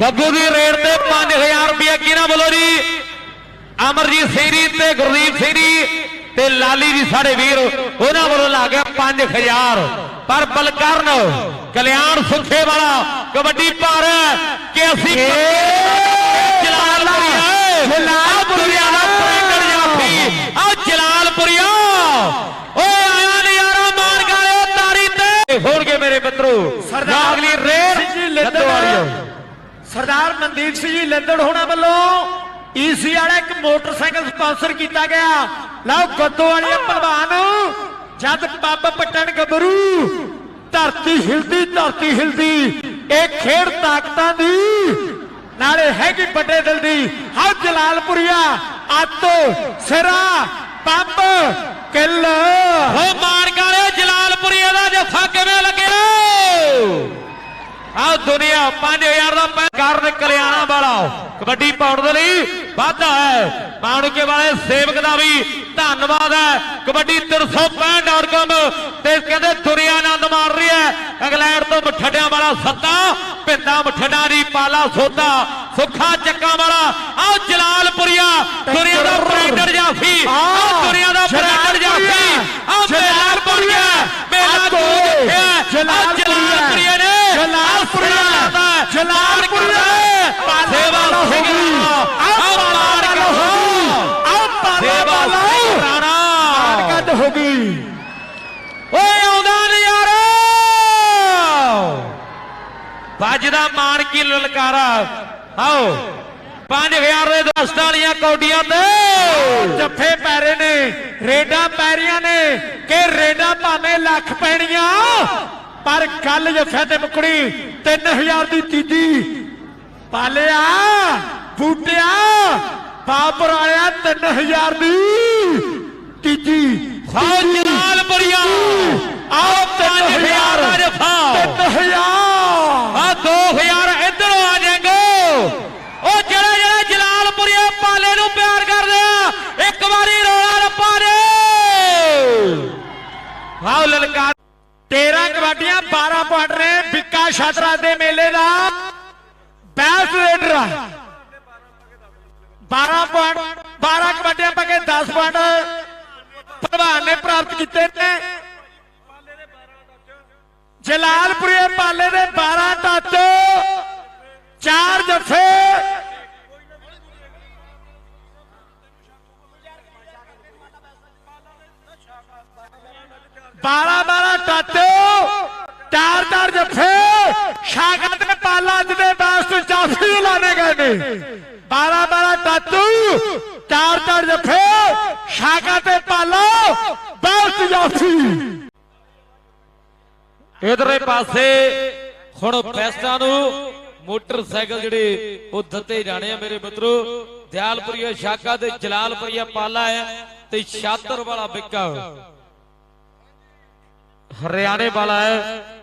ਗੱਗੂ ਦੀ rate ਤੇ 5000 ਰੁਪਏ ਕਿਹਨਾਂ ਵੱਲੋਂ ਜੀ? ਅਮਰਜੀਤ ਸੇਰੀ ਤੇ ਗੁਰਦੀਪ ਸੇਰੀ ਤੇ ਲਾਲੀ ਜੀ ਸਾਡੇ ਵੀਰ ਉਹਨਾਂ ਵੱਲੋਂ ਲਾ ਗਿਆ 5000 ਪਰ ਬਲਕਰਨ ਕਲਿਆਣ ਸੁੱਖੇ ਵਾਲਾ ਕਬੱਡੀ ਭਾਰ ਕਿ ਅਸੀਂ ਜਲਾਲਪੁਰੀਆ ਜਲਾਲਪੁਰੀਆ ਦਾ ਪ੍ਰੈਂਗਣ ਜਾਫੀ ਆ। ਜਲਾਲਪੁਰੀਆ ਓਏ ਆਇਆ ਨਜ਼ਾਰਾ ਮਾਰ ਗਾਲਿਓ ਤਾਰੀ ਤੇ। ਹੋਣਗੇ ਮੇਰੇ ਮਿੱਤਰੋ ਸਰਦਾਰ ਅਗਲੀ ਰੇਡ ਸਿੰਘ ਜੀ ਲੱਦੜ। ਲੱਦਵਾੜੀਓ ਸਰਦਾਰ ਮਨਦੀਪ ਸਿੰਘ ਜੀ ਲੱਦੜ ਹੋਣਾ ਵੱਲੋਂ ਈਸੀ ਵਾਲਾ ਇੱਕ ਮੋਟਰਸਾਈਕਲ ਸਪਾਂਸਰ ਕੀਤਾ ਗਿਆ। ਲਓ ਗੱਦੋ ਵਾਲੇ ਪਹਿਲਵਾਨ ਜਦ ਪੱਬ ਪਟਣ ਗੱਭਰੂ, ਧਰਤੀ ਹਿਲਦੀ ਧਰਤੀ ਹਿਲਦੀ, ਇਹ ਖੇਡ ਤਾਕਤਾਂ ਦੀ, ਨਾਲੇ ਹੈਗੀ ਵੱਡੇ ਦਿਲ ਦੀ। ਹਾਂ ਜਲਾਲਪੁਰੀਆ ਆਤੋ ਸਿਰਾ ਪੰਪ ਕਿੱਲ ਓ ਮਾਰ ਗਾਲਿਓ ਦੁਨੀਆ 5000 ਦਾ ਪੈ ਕਰਨ ਕਲਿਆਣਾ ਵਾਲਾ। ਕਬੱਡੀ ਪਾਉਣ ਦੇ ਲਈ ਵਾਧਾ ਹੈ। ਮਾਣੂਕੇ ਵਾਲੇ ਸੇਵਕ ਦਾ ਵੀ ਧੰਨਵਾਦ ਹੈ। ਕਬੱਡੀ 365.com ਤੇ ਕਹਿੰਦੇ ਦੁਨੀਆ ਆਨੰਦ ਮਾਰ ਰਹੀ ਹੈ। ਇੰਗਲੈਂਡ ਤੋਂ ਮਠੜਿਆਂ ਵਾਲਾ ਸੱਤਾ ਪਿੰਦਾ ਮਠੜਾ ਦੀ ਪਾਲਾ ਸੋਤਾ ਸੁੱਖਾ ਚੱਕਾ ਵਾਲਾ ਆਹ ਜਲਾਲਪੁਰੀਆ ਦੁਨੀਆ ਦਾ ਬ੍ਰਾਂਡਡ ਜਾਫੀ ਆਹ ਦੁਨੀਆ ਦਾ ਬ੍ਰਾਂਡਡ ਜਾਫੀ ਆਹ ਜਲਾਲਪੁਰੀਆ ਮੇਲਾ ਤੂੰ ਜਿੱਥਿਆ ਜਲਾਲਪੁਰੀਆ ਨੇ ਜਲਾਲਪੁਰੀਆ ਜਲਾਲਪੁਰੀਆ ਸੇਵਾ ਹੋ ਗਈ ਆਹ ਮਾਰ ਕੇ ਆਹ ਪਾਲਾ ਸੇਵਾ ਵਾਲਾ ਰਾਣਾ ਹਰਕਤ ਹੋ ਗਈ ਓਏ, ਆਉਂਦਾ ਨਜ਼ਾਰਾ ਵੱਜਦਾ ਮਾਰ ਕੀ ਲਲਕਾਰਾ। ਆਓ 5000 ਦੇ ਦੋਸਤਾਂ ਵਾਲੀਆਂ ਕੌਡੀਆਂ ਤੇ। ਜੱਫੇ ਪੈਰੇ ਨੇ, ਰੇਡਾਂ ਪੈਰੀਆਂ ਨੇ, ਕਿ ਰੇਡਾਂ ਭਾਵੇਂ ਲੱਖ ਪੈਣੀਆਂ। ਪਰ ਕੱਲ ਜੱਫੇ ਤੇ ਮੁਕੜੀ 3000 ਦੀ ਤੀਜੀ। ਪਾਲਿਆ, ਬੂਟਿਆ, ਬਾਬਰ ਵਾਲਿਆ 3000 ਦੀ ਤੀਜੀ ਆਓ ਜਲਾਲ ਬੜੀਆ ਆਓ 5000 ਦਾ 3000 ਜਫਾ 3000 ਆ 2000 ਇਧਰੋਂ ਆ ਜਾਏਗੋ ਉਹ ਜਿਹੜਾ ਜਿਹੜਾ ਜਲਾਲਪੁਰੀਆ ਪਾਲੇ ਨੂੰ ਪਿਆਰ ਕਰਦੇ ਆ ਇੱਕ ਵਾਰੀ ਰੋਲਾ ਰੱਪਾ ਦੇ। ਆਓ ਲਲਕਾਰ 13 ਕਬੱਡੀਆਂ 12 ਪੁਆਇੰਟ ਨੇ ਵਿੱਕਾ ਛਤਰਾ ਦੇ ਮੇਲੇ ਦਾ। ਬੈਸਟ ਰੇਡਰ 12 ਪੁਆਇੰਟ 12 ਕਬੱਡੀਆਂ ਪਾ ਕੇ 10 ਪੁਆਇੰਟ ਭਲਵਾਨ ਨੇ ਪ੍ਰਾਪਤ ਕੀਤੇ ਨੇ। ਜਲਾਲਪੁਰੇ ਪਾਲੇ ਦੇ 12 ਟੱਚ, ਚਾਰ ਜੱਫੇ ਬਾਰਾਂ ਬਾਰਾਂ ਟੱਚ ਚਾਰ ਚਾਰ ਜੱਫੇ ਸ਼ਾਗਰ ਪਾਲਾ ਅੱਜ ਦੇ ਜਾਫੀ ਲਾਣੇ ਗਏ ਨੇ। ਬਾਰਾਂ ਬਾਰਾਂ ਟੱਚ ਚਾਰ ਚਾਰ ਜੱਫੇ ਸ਼ਾਗਰ ਪਾਲਾ ਬਾਸਟ ਜਾਫੀ ਇਧਰੇ ਪਾਸੇ ਹੁਣ ਬੈਸਟਾਂ ਨੂੰ ਮੋਟਰਸਾਈਕਲ ਜਿਹੜੇ ਉਹ ਦਿੱਤੇ ਜਾਣੇ ਆ ਮੇਰੇ ਮਿੱਤਰੋ। ਦਿਆਲਪੁਰੀਆ ਸ਼ਾਕਾ ਤੇ ਜਲਾਲਪੁਰੀਆ ਪਾਲਾ ਹੈ ਤੇ ਸ਼ਾਤਰ ਵਾਲਾ ਬਿੱਕਾ। ਹਰਿਆਣੇ ਵਾਲਾ ਹੈ।